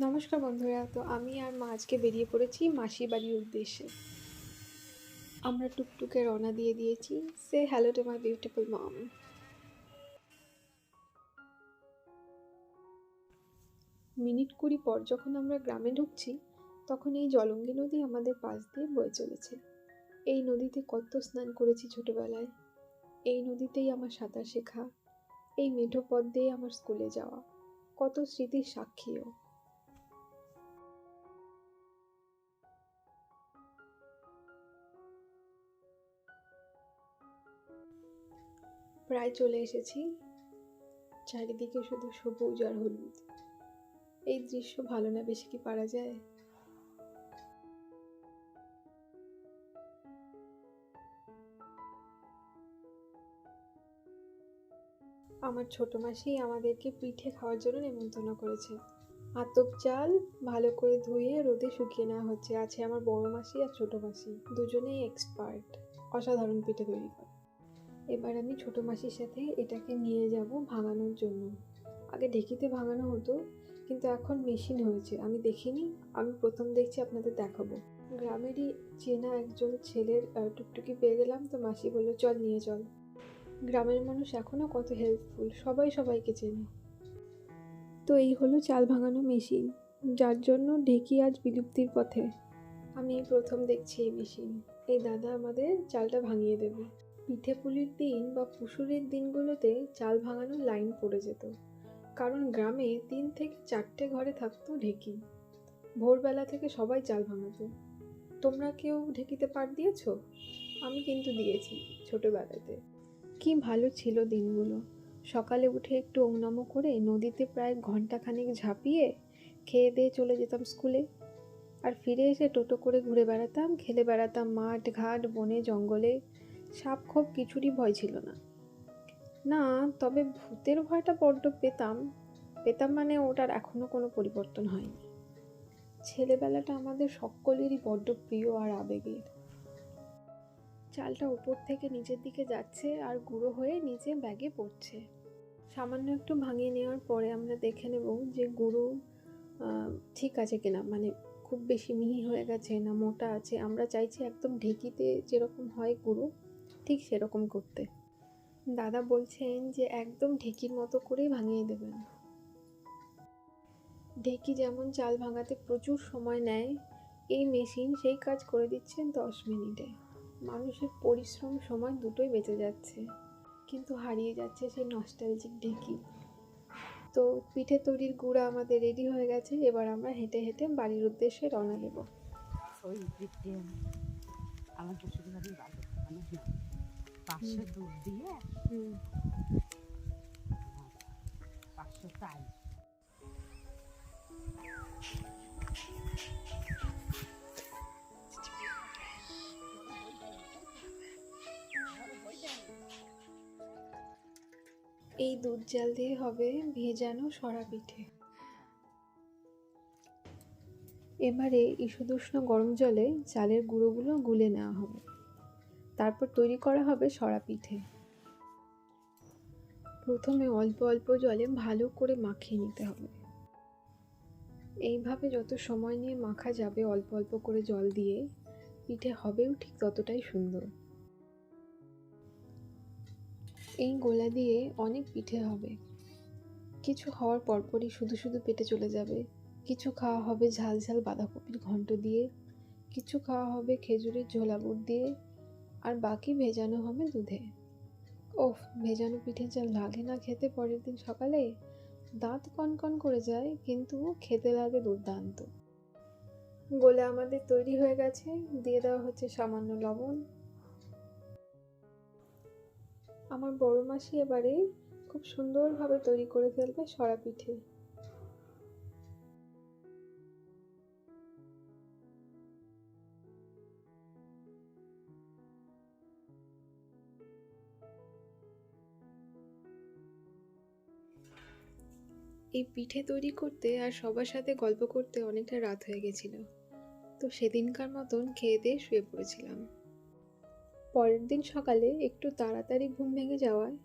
নমস্কার বন্ধুরা, তো আমি আর মা আজকে বেরিয়ে পড়েছি মাসির বাড়ির উদ্দেশ্যে। আমরা টুকটুকে রওনা দিয়ে দিয়েছি। সে hello to my beautiful mom minute কুড়ি পর যখন আমরা গ্রামে ঢুকছি, তখন এই জলঙ্গি নদী আমাদের পাশ দিয়ে বয়ে চলেছে। এই নদীতে কত স্নান করেছি ছোটবেলায়। এই নদীতেই আমার সাঁতার শেখা। এই মেঠো পথ দিয়ে আমার স্কুলে যাওয়া। কত স্মৃতির সাক্ষীও। প্রায় চলে এসেছি। চারিদিকে শুধু সবুজ আর হলুদ। এই দৃশ্য ভালো না বেশি কি পারা যায়? আমার ছোট মাসি আমাদেরকে পিঠে খাওয়ার জন্য নেমন্তন্ন করেছে। আতপ চাল ভালো করে ধুয়ে রোদে শুকিয়ে নেওয়া হচ্ছে। আছে আমার বড় মাসি আর ছোট মাসি। দুজনেই এক্সপার্ট অসাধারণ পিঠে তৈরি করে। এবার আমি ছোট মাসির সাথে এটাকে নিয়ে যাব ভাঙানোর জন্য। আগে ঢেকিতে ভাঙানো হতো, কিন্তু এখন মেশিন হয়েছে। আমি দেখিনি, আমি প্রথম দেখছি আপনাদের দেখাবো। গ্রামেরই চেনা একজন ছেলের টুকটুকি পেয়ে গেলাম তো মাসি বলল, চল নিয়ে চল। গ্রামের মানুষ এখনও কত হেল্পফুল সবাই সবাইকে চেনে। তো এই হলো চাল ভাঙানো মেশিন, যার জন্য ঢেকি আজ বিলুপ্তির পথে। আমি প্রথম দেখছি এই মেশিন। এই দাদা আমাদের চালটা ভাঙিয়ে দেবে। পিঠে পুলির দিন বা পুষুরের দিনগুলোতে চাল ভাঙানোর লাইন পড়ে যেত। কারণ গ্রামে তিন থেকে চারটে ঘরে থাকতো ঢেকি। ভোরবেলা থেকে সবাই চাল ভাঙাতো। তোমরা কেউ ঢেকিতে পার দিয়েছ? আমি কিন্তু দিয়েছি ছোটোবেলাতে। কি ভালো ছিল দিনগুলো। সকালে উঠে একটু ওংনামো করে নদীতে প্রায় ঘন্টাখানেক ঝাঁপিয়ে খেয়ে দিয়ে চলে যেতাম স্কুলে। আর ফিরে এসে টোটো করে ঘুরে বেড়াতাম, খেলে বেড়াতাম মাঠ, ঘাট, বনে, জঙ্গলে। সাপ খোপ কিছুরই ভয় ছিল না। না, তবে ভূতের ভয়টা বড্ড পেতাম। পেতাম মানে ওটার এখনও কোনো পরিবর্তন হয়নি। ছেলেবেলাটা আমাদের সকলেরই বড্ড প্রিয় আর আবেগের। চালটা উপর থেকে নিচের দিকে যাচ্ছে আর গুঁড়ো হয়ে নিচে ব্যাগে পড়ছে। সামান্য একটু ভাঙিয়ে নেওয়ার পরে আমরা দেখে নেব যে গুঁড়ো ঠিক আছে কিনা। মানে খুব বেশি মিহি হয়ে গেছে না মোটা আছে। আমরা চাইছি একদম ঢেকিতে যেরকম হয় গুঁড়ো। ঠিক সেরকম করতে। দাদা বলছেন যে একদম ঢেকির মতো করেই ভাঙিয়ে দেবেন। ঢেকি যেমন চাল ভাঙাতে প্রচুর সময় নেয়, এই মেশিন সেই কাজ করে দিচ্ছেন দশ মিনিটে। মানুষের পরিশ্রম সময় দুটোই বেঁচে যাচ্ছে, কিন্তু হারিয়ে যাচ্ছে সেই নস্টালজিক ঢেকি। তো পিঠে তৈরির গুঁড়া আমাদের রেডি হয়ে গেছে, এবার আমরা হেঁটে হেঁটে বাড়ির উদ্দেশ্যে রওনা দেবো। আমার পাঁচশো দুধ দিয়ে? পাঁচশো এই দুধ জাল দিয়ে হবে ভেজানো সরা পিঠে। এবারে ঈষদুষ্ণ গরম জলে চালের গুঁড়োগুলো গুলে নেওয়া হবে। তারপর তৈরি করা হবে সরা পিঠে। প্রথমে অল্প অল্প জলে ভালো করে মাখিয়ে নিতে হবে। এইভাবে যত সময় নিয়ে মাখা যাবে অল্প অল্প করে জল দিয়ে, পিঠে হবেও ঠিক ততটাই সুন্দর। এই গোলা দিয়ে অনেক পিঠে হবে। কিছু হওয়ার পরপরই শুধু শুধু পেটে চলে যাবে। কিছু খাওয়া হবে ঝাল ঝাল বাঁধাকপির ঘন্ট দিয়ে, কিছু খাওয়া হবে খেজুরের ঝোলাবুট দিয়ে আর বাকি ভেজানো হবে দুধে। ওফ, ভেজানো পিঠে যা লাগে না খেতে পরের দিন সকালে? দাঁত কনকন করে যায়, কিন্তু খেতে লাগে দুর্দান্ত। গোলা আমাদের তৈরি হয়ে গেছে, দিয়ে দেওয়া হচ্ছে সামান্য লবণ। আমার বড় মাসি এবারে খুব সুন্দরভাবে তৈরি করে ফেলবে সরা পিঠে। এই পিঠে তৈরি করতে আর সবার সাথে গল্প করতে অনেকটা রাত হয়ে গেছিল। তো সেদিনকার মতন খেয়ে দিয়ে শুয়ে পড়েছিলাম। পরের দিন সকালে একটু তাড়াতাড়ি ঘুম ভেঙে যাওয়ায়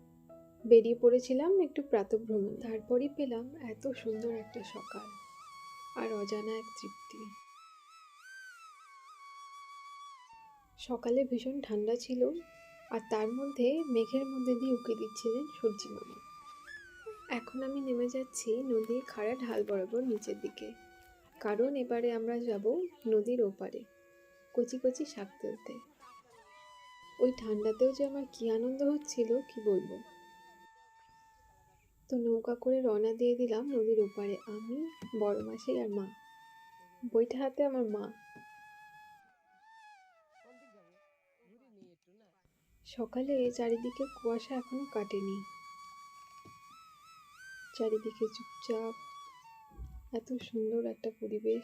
বেরিয়ে পড়েছিলাম একটু প্রাতভ্রমণ। তারপরই পেলাম এত সুন্দর একটা সকাল আর অজানা এক তৃপ্তি। সকালে ভীষণ ঠান্ডা ছিল আর তার মধ্যে মেঘের মধ্যে দিয়ে উঁকে দিচ্ছিলেন সূর্যি মামা এখন আমি নেমে যাচ্ছি নদীর খাড়া ঢাল বরাবর নিচের দিকে। কারণ এবারে আমরা যাব নদীর ওপারে, কচি কচি শাক তুলতে। ওই ঠান্ডাতেও যে আমার কি আনন্দ হচ্ছিল, কি বলব? তো নৌকা করে রওনা দিয়ে দিলাম নদীর ওপারে, আমি, বড় মাসি আর মা। বইটা হাতে আমার মা। সকালে চারিদিকে কুয়াশা এখনও কাটেনি। চারিদিকে চুপচাপ। এত সুন্দর একটা পরিবেশ।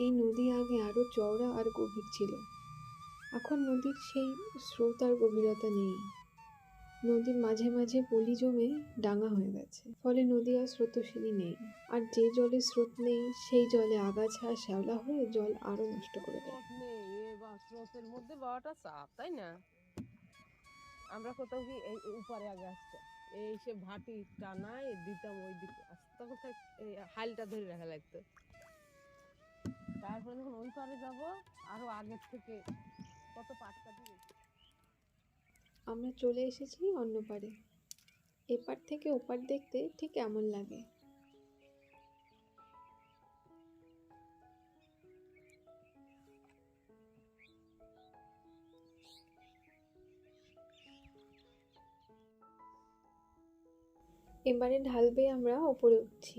এই নদী আগে আরও চওড়া আর গভীর ছিল। এখন নদীর সেই স্রোত আর গভীরতা নেই। নদীর মাঝে মাঝে পলি জমে ডাঙা হয়ে গেছে। ফলে নদী আর স্রোতস্বিনী নেই। আর যে জলে স্রোত নেই, সেই জলে আগাছা, শ্যাওলা হয়ে জল আরও নষ্ট করে দেয়। মধ্যে চাপ তাই না? আমরা কোথাও কি এই উপরে আগে আসছে এই সে ভাটি টানায় দিতাম ওই দিকে আস্তে তখন তো এই হালটা ধরে রাখা লাগতো। তারপরে যখন ওই পারে যাব, আরও আগের থেকে কত পাটকা দিয়ে আমরা চলে এসেছি অন্য পারে। এপার থেকে ওপার দেখতে ঠিক এমন লাগে। এবারে ঢাল বেয়ে আমরা ওপরে উঠছি।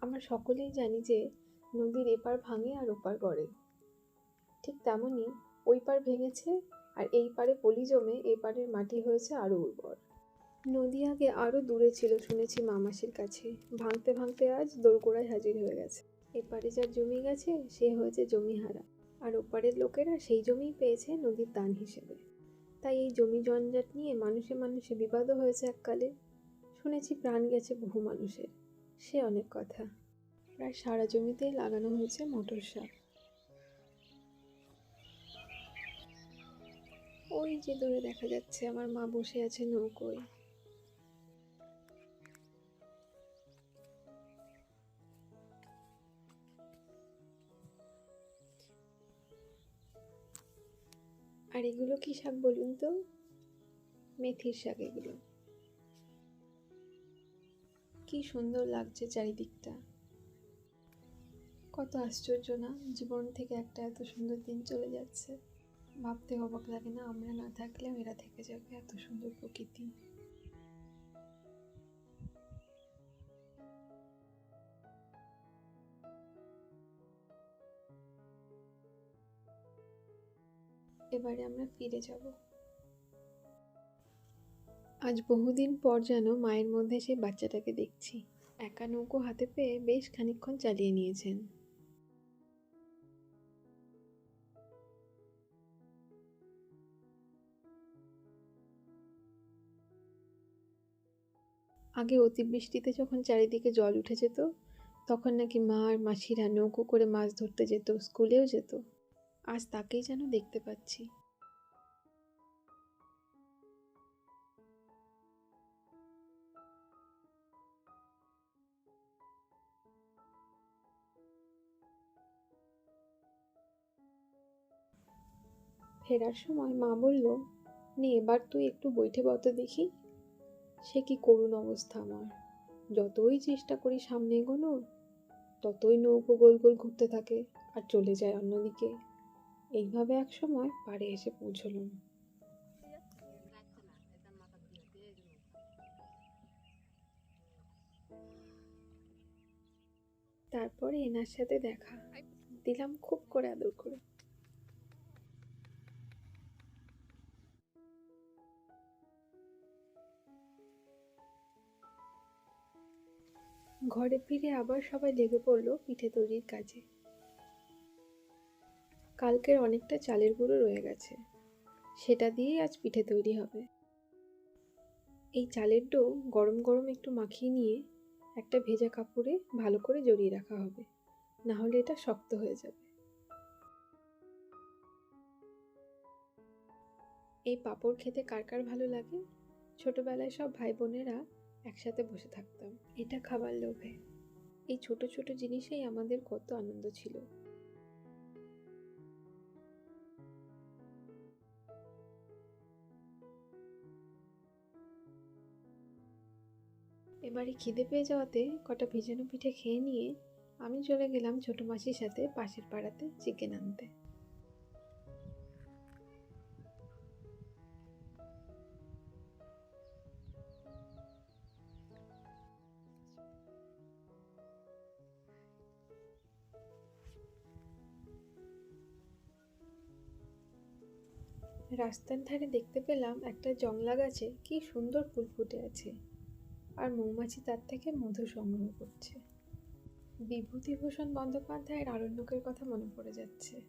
আমরা সকলেই জানি যে নদীর এপার ভাঙে আর ওপার গড়ে। ঠিক তেমনই ওই পার ভেঙেছে আর এই পারে পলি জমে এই পারের মাটি হয়েছে আরও উর্বর। নদী আগে আরও দূরে ছিল শুনেছি মামাসির কাছে। ভাঙতে ভাঙতে আজ দোরগোড়ায় হাজির হয়ে গেছে। এপারে যার জমি গেছে, সে হয়েছে জমি হারা আর ওপারের লোকেরা সেই জমিই পেয়েছে নদীর দান হিসেবে। তাই এই জমি জঞ্জাট নিয়ে মানুষে মানুষে বিবাদও হয়েছে এককালে। শুনেছি প্রাণ গেছে বহু মানুষের। সে অনেক কথা। প্রায় সারা জমিতেই লাগানো হয়েছে মটর শাক ওই যে দূরে দেখা যাচ্ছে, আমার মা বসে আছে নৌকোয়। আর এগুলো কি শাক বলুন তো? মেথির শাক এগুলো। কি সুন্দর লাগছে চারিদিকটা। কত আশ্চর্য না, জীবন থেকে একটা এত সুন্দর দিন চলে যাচ্ছে। ভাবতে অবাক লাগে না, আমরা না থাকলেও এরা থেকে যাবে এত সুন্দর প্রকৃতি। এবারে আমরা ফিরে যাব। আজ বহুদিন পর যেন মায়ের মধ্যে সেই বাচ্চাটাকে দেখছি। একা নৌকো হাতে পেয়ে বেশ খানিকক্ষণ চালিয়ে নিয়েছেন। আগে অতিবৃষ্টিতে যখন চারিদিকে জল উঠে যেত, তখন নাকি মা আর মাসিরা নৌকো করে মাছ ধরতে যেত, স্কুলেও যেত। আজ তাকেই যেন দেখতে পাচ্ছি। ফেরার সময় মা বলল, নে, এবার তুই একটু বইটে বত দেখি। সে কি করুণ অবস্থা আমার। যতই চেষ্টা করি সামনে এগোনোর, ততই নৌকো গোল গোল ঘুরতে থাকে আর চলে যায় অন্যদিকে। এইভাবে এক সময় পাড়ে এসে পৌঁছলাম। তারপরে এনার সাথে দেখা। দিলাম খুব করে আদর করে। ঘরে ফিরে আবার সবাই লেগে পড়ল পিঠে তৈরির কাজে। কালকের অনেকটা চালের গুঁড়ো রয়ে গেছে। সেটা দিয়েই আজ পিঠে তৈরি হবে। এই চালের ডো গরম গরম একটু মাখিয়ে নিয়ে একটা ভেজা কাপড়ে ভালো করে জড়িয়ে রাখা হবে। না হলে এটা শক্ত হয়ে যাবে। এই পাঁপড় খেতে কার কার ভালো লাগে? ছোটবেলায় সব ভাই বোনেরা একসাথে বসে থাকতাম। এটা খাবার লোভে। এই ছোট ছোট জিনিসেই আমাদের কত আনন্দ ছিল। এবারে খিদে পেয়ে যাওয়াতে কটা ভেজানো পিঠে খেয়ে নিয়ে আমি চলে গেলাম ছোট মাসির সাথে পাশের পাড়াতে চিকেন আনতে। রাস্তার ধারে দেখতে পেলাম একটা জংলা গাছে কি সুন্দর ফুল ফুটে আছে। আর মৌমাছি তার থেকে মধু সংগ্রহ করছে। বিভূতিভূষণ বন্দ্যোপাধ্যায়ের আরণ্যকের কথা মনে পড়ে যাচ্ছে।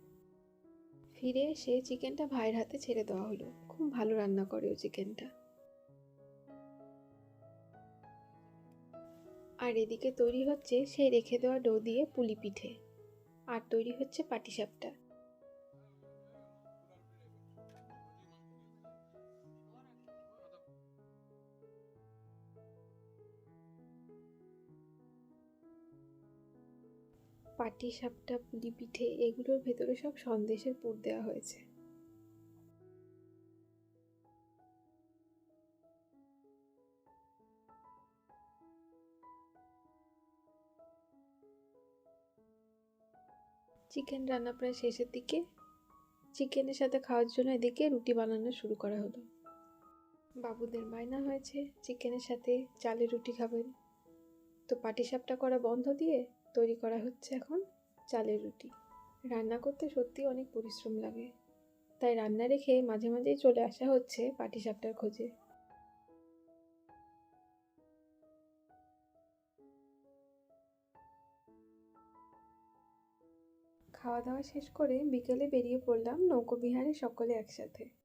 ফিরে এসে চিকেনটা ভাইয়ের হাতে ছেড়ে দেওয়া হলো। খুব ভালো রান্না করে ও চিকেনটা। আর এদিকে তৈরি হচ্ছে সেই রেখে দেওয়া ডো দিয়ে পুলি পিঠে। আর তৈরি হচ্ছে পাটিসাপটা। পাটি সাপটা পুলি পিঠে এগুলোর ভেতরে সব সন্দেশের পুর দেওয়া হয়েছে। চিকেন রান্না প্রায় শেষের দিকে। চিকেনের সাথে খাওয়ার জন্য এদিকে রুটি বানানো শুরু করা হলো। বাবুদের বায়না হয়েছে, চিকেনের সাথে চালের রুটি খাবেন। তো পাটিসাপটা করা বন্ধ দিয়ে তৈরি করা হচ্ছে এখন চালের রুটি। রান্না করতে সত্যি অনেক পরিশ্রম লাগে। তাই রান্না রেখে মাঝে মাঝেই চলে আসা হচ্ছে পাটিসাপটার খোঁজে। খাওয়া দাওয়া শেষ করে বিকেলে বেরিয়ে পড়লাম নৌকো নৌকোবিহারে সকলে একসাথে।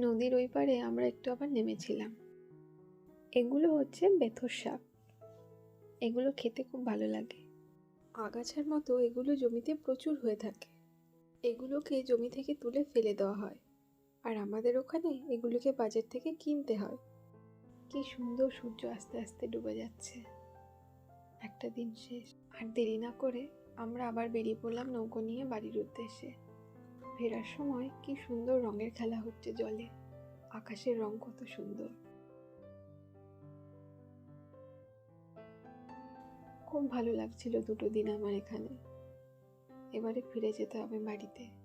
নদীর ওই পারে আমরা একটু আবার নেমেছিলাম। এগুলো হচ্ছে বেথর শাক। এগুলো খেতে খুব ভালো লাগে। আগাছার মতো এগুলো জমিতে প্রচুর হয়ে থাকে। এগুলোকে জমি থেকে তুলে ফেলে দেওয়া হয়। আর আমাদের ওখানে এগুলোকে বাজার থেকে কিনতে হয়। কি সুন্দর সূর্য আস্তে আস্তে ডুবে যাচ্ছে। একটা দিন শেষ। আর দেরি না করে আমরা আবার বেরিয়ে পড়লাম নৌকো নিয়ে বাড়ির উদ্দেশ্যে। ফেরার সময় কি সুন্দর রঙের খেলা হচ্ছে জলে। আকাশের রং কত সুন্দর। খুব ভালো লাগছিল দুটো দিন আমার এখানে। এবারে ফিরে যেতে হবে বাড়িতে।